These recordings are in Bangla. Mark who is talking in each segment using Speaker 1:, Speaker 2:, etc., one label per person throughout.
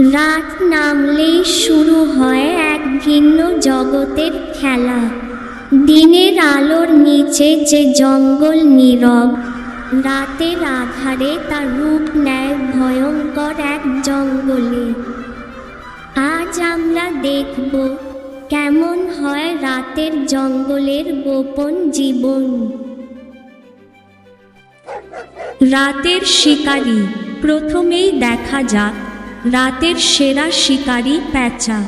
Speaker 1: রাত নামলেই শুরু হয় এক ভিন্ন জগতের খেলা। দিনের আলোর নিচে যে জঙ্গল নীরব রাতের আধারে তার রূপ নেয় ভয়ঙ্কর এক জঙ্গলে। আজ আমরা দেখব কেমন হয় রাতের জঙ্গলের গোপন জীবন।
Speaker 2: রাতের শিকারী প্রথমেই দেখা যাক রাতের সেরা শিকারী প্যাঁচা।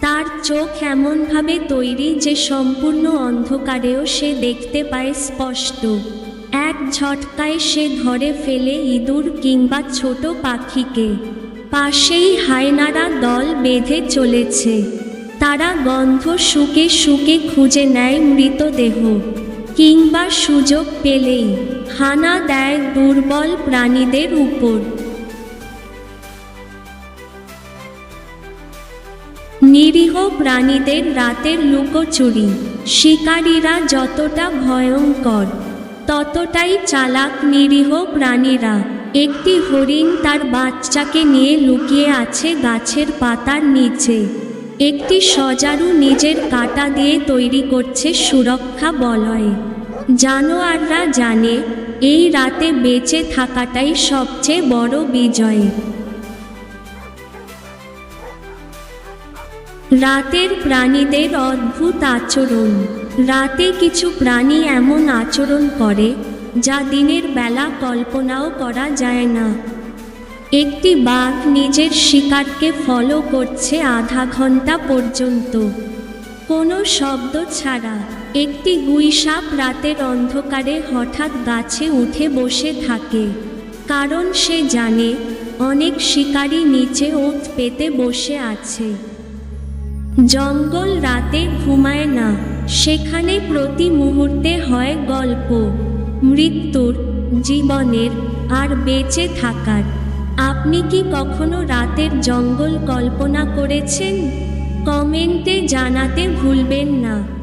Speaker 2: তার চোখ এমনভাবে তৈরি যে সম্পূর্ণ অন্ধকারেও সে দেখতে পায় স্পষ্ট। এক ঝটকায় সে ধরে ফেলে ইঁদুর কিংবা ছোট পাখিকে। পাশেই হায়নারা দল বেঁধে চলেছে। তারা গন্ধ শুকে শুকে খুঁজে নেয় মৃতদেহ। কিংবা সুযোগ পেলেই। হানা দেয় দুর্বল প্রাণীদের উপর। নিরীহ প্রাণীদের রাতের লুকোচুরি। শিকারীরা যতটা ভয়ঙ্কর, ততটাই চালাক নিরীহ প্রাণীরা। একটি হরিণ তার বাচ্চাকে নিয়ে লুকিয়ে আছে গাছের পাতার নিচে। একটি সজারু নিজের কাটা দিয়ে তৈরি করছে সুরক্ষা বলয়। জানোয়াররা জানে, এই রাতে বেঁচে থাকাটাই সবচেয়ে বড় বিজয়। রাতের প্রাণীদের অদ্ভুত আচরণ। রাতে কিছু প্রাণী এমন আচরণ করে, যা দিনের বেলা কল্পনাও করা যায় না। একটি বাঘ নিজের শিকারকে ফলো করছে আধা ঘণ্টা পর্যন্ত। কোনো শব্দ ছাড়া একটি গুইসাপ রাতের অন্ধকারে হঠাৎ গাছে উঠে বসে থাকে। কারণ সে জানে, অনেক শিকারী নিচে ওত পেতে বসে আছে। জঙ্গল রাতে ঘুমায় না, সেখানে প্রতি মুহূর্তে হয় গল্প। মৃত্যুর জীবনের আর বেঁচে থাকার। আপনি কি কখনো রাতের জঙ্গল কল্পনা করেছেন? কমেন্টে জানাতে ভুলবেন না।